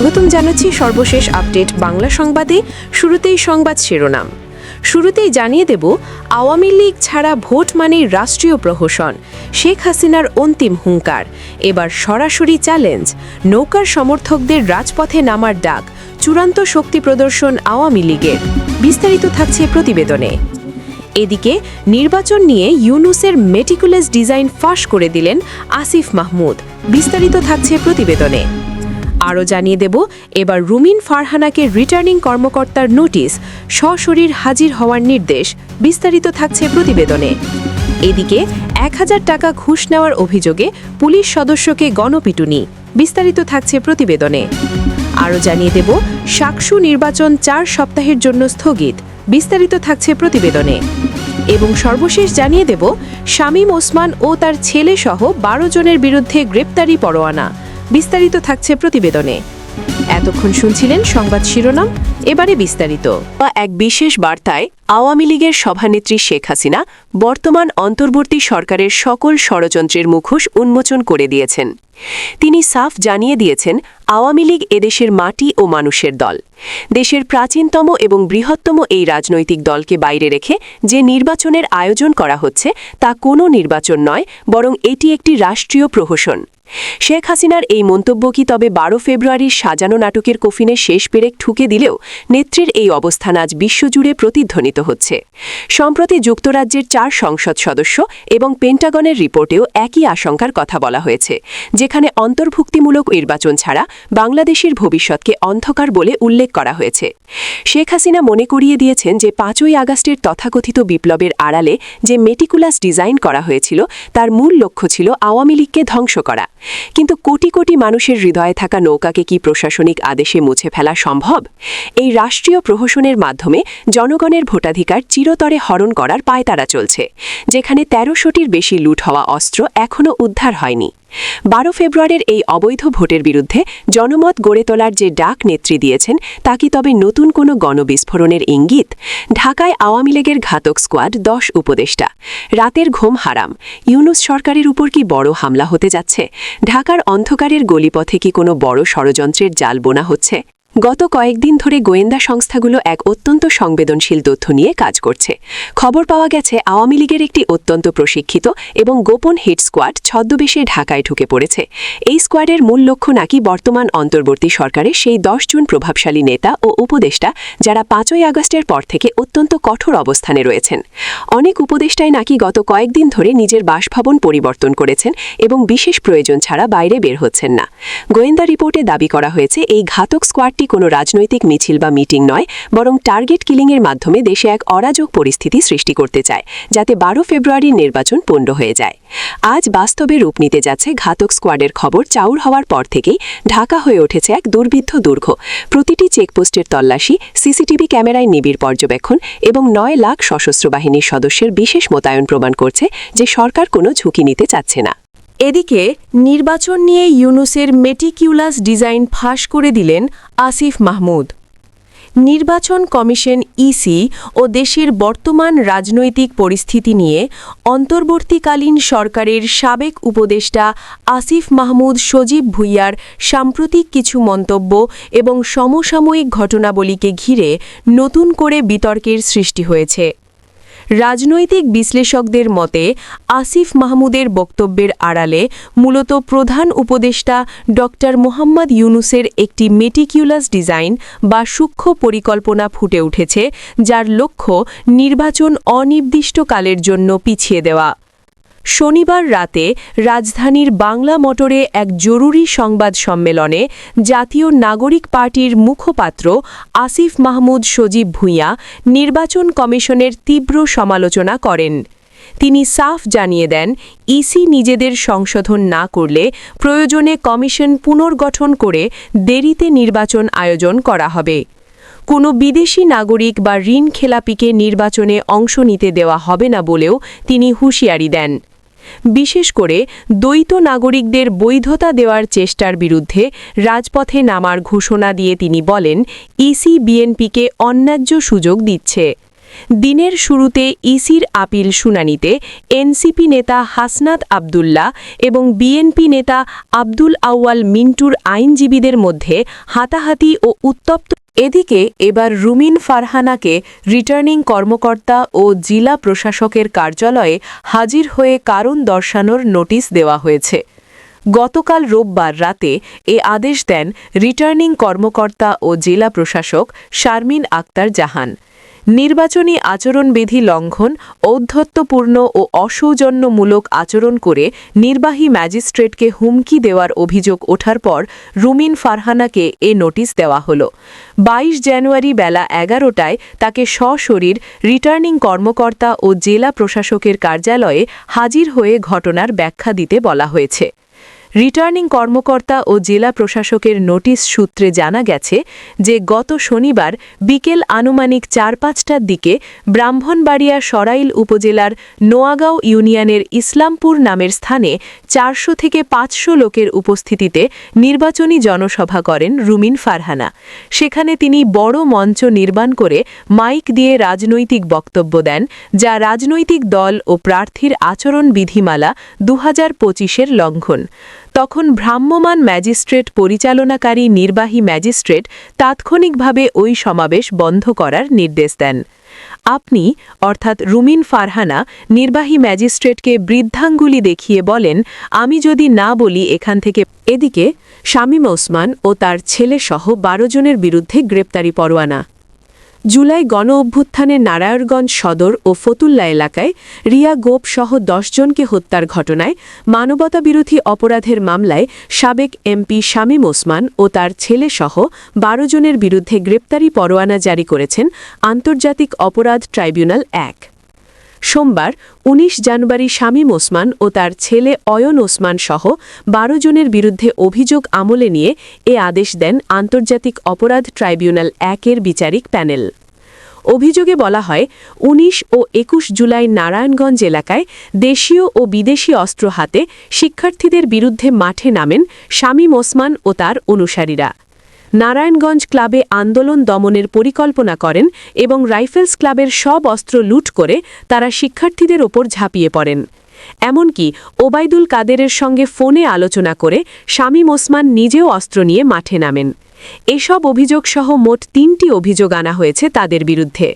স্বাগতম জানাচ্ছি সর্বশেষ আপডেট বাংলা সংবাদে, শুরুতেই সংবাদ শিরোনাম। শুরুতেই জানিয়ে দেব, আওয়ামী লীগ ছাড়া ভোট মানেই রাষ্ট্রীয় প্রহসন, শেখ হাসিনার অন্তিম হুঙ্কার। এবার সরাসরি চ্যালেঞ্জ, নৌকার সমর্থকদের রাজপথে নামার ডাক, চূড়ান্ত শক্তি প্রদর্শন আওয়ামী লীগের, বিস্তারিত থাকছে প্রতিবেদনে। এদিকে, নির্বাচন নিয়ে ইউনুসের মেটিকুলাস ডিজাইন ফাঁস করে দিলেন আসিফ মাহমুদ, বিস্তারিত থাকছে প্রতিবেদনে। আরও জানিয়ে দেব, এবার রুমিন ফারহানাকে রিটার্নিং কর্মকর্তার নোটিশ সশরীর হাজির হওয়ার নির্দেশ, বিস্তারিত থাকছে প্রতিবেদনে। এদিকে, এক হাজার টাকা ঘুষ নেওয়ার অভিযোগে পুলিশ সদস্যকে গণপিটুনি, বিস্তারিত থাকছে প্রতিবেদনে। আরও জানিয়ে দেব সাকসু নির্বাচন চার সপ্তাহের জন্য স্থগিত, বিস্তারিত থাকছে প্রতিবেদনে। এবং সর্বশেষ জানিয়ে দেব, শামীম ওসমান ও তার ছেলে সহ বারো জনের বিরুদ্ধে গ্রেপ্তারি পরোয়ানা। বিস্তারিত থাকছে প্রতিবেদনে। এতক্ষণ শুনছিলেন সংবাদ শিরোনাম, এবারে বিস্তারিত। এক বিশেষ বার্তায়, আওয়ামী লীগের সভানেত্রী শেখ হাসিনা বর্তমান অন্তর্বর্তী সরকারের সকল ষড়যন্ত্রের মুখোশ উন্মোচন করে দিয়েছেন। তিনি সাফ জানিয়ে দিয়েছেন, আওয়ামী লীগ এদেশের মাটি ও মানুষের দল। দেশের প্রাচীনতম এবং বৃহত্তম এই রাজনৈতিক দলকে বাইরে রেখে যে নির্বাচনের আয়োজন করা হচ্ছে, তা কোনো নির্বাচন নয়, বরং এটি একটি রাষ্ট্রীয় প্রহসন। শেখ হাসিনার এই মন্তব্য কি তবে বারো ফেব্রুয়ারির সাজানো নাটকের কফিনে শেষ পেরেক ঠুকে দিলেও নেত্রীর এই অবস্থান আজ বিশ্বজুড়ে প্রতিধ্বনিত হচ্ছে। সম্প্রতি যুক্তরাজ্যের চার সংসদ সদস্য এবং পেন্টাগনের রিপোর্টেও একই আশঙ্কার কথা বলা হয়েছে, যেখানে অন্তর্ভুক্তিমূলক নির্বাচন ছাড়া বাংলাদেশের ভবিষ্যৎকে অন্ধকার বলে উল্লেখ করা হয়েছে। শেখ হাসিনা মনে করিয়ে দিয়েছেন যে পাঁচই আগস্টের তথাকথিত বিপ্লবের আড়ালে যে মেটিকুলাস ডিজাইন করা হয়েছিল, তার মূল লক্ষ্য ছিল আওয়ামী লীগকে ধ্বংস করা। কিন্তু কোটি কোটি মানুষের হৃদয়ে থাকা নৌকাকে কি প্রশাসনিক আদেশে মুছে ফেলা সম্ভব? এই রাষ্ট্রীয় প্রহসনের মাধ্যমে জনগণের ভোটাধিকার চিরতরে হরণ করার পায়তারা চলছে, যেখানে তেরোশোটির বেশি লুট হওয়া অস্ত্র এখনও উদ্ধার হয়নি। বারো ফেব্রুয়ারির এই অবৈধ ভোটের বিরুদ্ধে জনমত গড়ে তোলার যে ডাক নেত্রী দিয়েছেন, তা কি তবে নতুন কোনো গণবিস্ফোরণের ইঙ্গিত? ঢাকায় আওয়ামী লীগের ঘাতক স্কোয়াড দশ উপদেষ্টা। রাতের ঘুম হারাম। ইউনুস সরকারের উপর কি বড় হামলা হতে যাচ্ছে? ঢাকার অন্ধকারের গলিপথে কি কোনো বড় ষড়যন্ত্রের জাল বোনা হচ্ছে? গত কয়েকদিন ধরে গোয়েন্দা সংস্থাগুলো এক অত্যন্ত সংবেদনশীল তথ্য নিয়ে কাজ করছে। খবর পাওয়া গেছে, আওয়ামী লীগের একটি অত্যন্ত প্রশিক্ষিত এবং গোপন হিট স্কোয়াড ছদ্মবেশে ঢাকায় ঢুকে পড়েছে। এই স্কোয়াডের মূল লক্ষ্য নাকি বর্তমান অন্তর্বর্তী সরকারের সেই জন প্রভাবশালী নেতা ও উপদেষ্টা যারা পাঁচই আগস্টের পর থেকে অত্যন্ত কঠোর অবস্থানে রয়েছেন। অনেক উপদেষ্টায় নাকি গত কয়েকদিন ধরে নিজের বাসভবন পরিবর্তন করেছেন এবং বিশেষ প্রয়োজন ছাড়া বাইরে বের হচ্ছেন না। গোয়েন্দা রিপোর্টে দাবি করা হয়েছে, এই ঘাতক স্কোয়াডটি কোনো রাজনৈতিক মিছিল বা মিটিং নয়, বরং টার্গেট কিলিংয়ের মাধ্যমে দেশে এক অরাজক পরিস্থিতি সৃষ্টি করতে চায়, যাতে বারো ফেব্রুয়ারির নির্বাচন পণ্ড হয়ে যায়। আজ বাস্তবে রূপ নিতে যাচ্ছে ঘাতক স্কোয়াডের খবর চাউর হওয়ার পর থেকেই ঢাকা হয়ে উঠেছে এক দুর্বিদ্ধ দুর্ঘ। প্রতিটি চেকপোস্টের তল্লাশি, সিসিটিভি ক্যামেরায় নিবিড় পর্যবেক্ষণ এবং নয় লাখ সশস্ত্র বাহিনীর সদস্যের বিশেষ মোতায়েন প্রমাণ করছে যে সরকার কোনো ঝুঁকি নিতে চাচ্ছে না। এদিকে নির্বাচন নিয়ে ইউনুসের মেটিকিউলাস ডিজাইন ফাঁস করে দিলেন আসিফ মাহমুদ। নির্বাচন কমিশন ইসি ও দেশের বর্তমান রাজনৈতিক পরিস্থিতি নিয়ে অন্তর্বর্তীকালীন সরকারের সাবেক উপদেষ্টা আসিফ মাহমুদ সজীব ভুইয়ার সাম্প্রতিক কিছু মন্তব্য এবং সমসাময়িক ঘটনাবলীকে ঘিরে নতুন করে বিতর্কের সৃষ্টি হয়েছে। রাজনৈতিক বিশ্লেষকদের মতে, আসিফ মাহমুদের বক্তব্যের আড়ালে মূলত প্রধান উপদেষ্টা ড মোহাম্মদ ইউনুসের একটি মেটিকিউলাস ডিজাইন বা সূক্ষ্ম পরিকল্পনা ফুটে উঠেছে, যার লক্ষ্য নির্বাচন অনির্দিষ্টকালের জন্য পিছিয়ে দেওয়া। শনিবার রাতে রাজধানীর বাংলা মোটরে এক জরুরি সংবাদ সম্মেলনে জাতীয় নাগরিক পার্টির মুখপাত্র আসিফ মাহমুদ সজীব ভূঁইয়া নির্বাচন কমিশনের তীব্র সমালোচনা করেন। তিনি সাফ জানিয়ে দেন ইসি নিজেদের সংশোধন না করলে প্রয়োজনে কমিশন পুনর্গঠন করে দেরিতে নির্বাচন আয়োজন করা হবে। কোনো বিদেশি নাগরিক বা ঋণ খেলাপিকে নির্বাচনে অংশ নিতে দেওয়া হবে না বলেও তিনি হুঁশিয়ারি দেন। বিশেষ করে দ্বৈত নাগরিকদের বৈধতা দেওয়ার চেষ্টার বিরুদ্ধে রাজপথে নামার ঘোষণা দিয়ে তিনি বলেন, ইসি বিএনপিকে অন্যায্য সুযোগ দিচ্ছে। দিনের শুরুতে ইসির আপিল শুনানিতে এনসিপি নেতা হাসনাত আবদুল্লাহ এবং বিএনপি নেতা আব্দুল আউয়াল মিন্টুর আইনজীবীদের মধ্যে হাতাহাতি ও উত্তপ্ত এদিকে এবার রুমিন ফারহানাকে রিটার্নিং কর্মকর্তা ও জেলা প্রশাসকের কার্যালয়ে হাজির হয়ে কারণ দর্শানোর নোটিশ দেওয়া হয়েছে। গতকাল রোববার রাতে এ আদেশ দেন রিটার্নিং কর্মকর্তা ও জেলা প্রশাসক শারমিন আক্তার জাহান। নির্বাচনী আচরণবিধি লঙ্ঘন, ঔদ্ধত্যপূর্ণ ও অসৌজন্যমূলক আচরণ করে নির্বাহী ম্যাজিস্ট্রেটকে হুমকি দেওয়ার অভিযোগ ওঠার পর রুমিন ফারহানাকে এ নোটিশ দেওয়া হল। বাইশ জানুয়ারি বেলা এগারোটায় তাকে সশরীর, রিটার্নিং কর্মকর্তা ও জেলা প্রশাসকের কার্যালয়ে হাজির হয়ে ঘটনার ব্যাখ্যা দিতে বলা হয়েছে। রিটার্নিং কর্মকর্তা ও জেলা প্রশাসকের নোটিশ সূত্রে জানা গেছে যে গত শনিবার বিকেল আনুমানিক চার পাঁচটার দিকে ব্রাহ্মণবাড়িয়া সরাইল উপজেলার নোয়াগাঁও ইউনিয়নের ইসলামপুর নামের স্থানে চারশো থেকে পাঁচশো লোকের উপস্থিতিতে নির্বাচনী জনসভা করেন রুমিন ফারহানা। সেখানে তিনি বড় মঞ্চ নির্মাণ করে মাইক দিয়ে রাজনৈতিক বক্তব্য দেন, যা রাজনৈতিক দল ও প্রার্থীর আচরণ বিধিমালা দু হাজার পঁচিশের লঙ্ঘন। তখন ভ্রাম্যমাণ ম্যাজিস্ট্রেট পরিচালনাকারী নির্বাহী ম্যাজিস্ট্রেট তাৎক্ষণিকভাবে ওই সমাবেশ বন্ধ করার নির্দেশ দেন। আপনি, অর্থাৎ রুমিন ফারহানা, নির্বাহী ম্যাজিস্ট্রেটকে বৃদ্ধাঙ্গুলি দেখিয়ে বলেন, আমি যদি না বলি এখান থেকে এদিকে শামীম ওসমান ও তার ছেলেসহ বারো জনের বিরুদ্ধে গ্রেপ্তারি পরোয়ানা। জুলাই গণ অভ্যুত্থানে নারায়ণগঞ্জ সদর ও ফতুল্লা এলাকায় রিয়া গোপ সহ জনকে হত্যার ঘটনায় মানবতাবিরোধী অপরাধের মামলায় সাবেক এমপি শামীম ওসমান ও তার ছেলেসহ বারো জনের বিরুদ্ধে গ্রেপ্তারি পরোয়ানা জারি করেছেন আন্তর্জাতিক অপরাধ ট্রাইব্যুনাল এক। সোমবার ১৯ জানুয়ারি শামীম ওসমান ও তার ছেলে অয়ন ওসমান সহ বারো জনের বিরুদ্ধে অভিযোগ আমলে নিয়ে এ আদেশ দেন আন্তর্জাতিক অপরাধ ট্রাইব্যুনাল একের বিচারিক প্যানেল। অভিযোগে বলা হয় ১৯ ও একুশ জুলাই নারায়ণগঞ্জ এলাকায় দেশীয় ও বিদেশি অস্ত্র হাতে শিক্ষার্থীদের বিরুদ্ধে মাঠে নামেন শামীম ওসমান ও তার অনুসারীরা। নারায়ণগঞ্জ ক্লাবে আন্দোলন দমনের পরিকল্পনা করেন এবং রাইফেলস ক্লাবের সব অস্ত্র লুট করে তারা শিক্ষার্থীদের ওপর ঝাঁপিয়ে পড়েন। এমনকি ওবায়দুল কাদেরের সঙ্গে ফোনে আলোচনা করে শামীম ওসমান নিজেও অস্ত্র নিয়ে মাঠে নামেন। এসব অভিযোগসহ মোট তিনটি অভিযোগ আনা হয়েছে তাদের বিরুদ্ধে।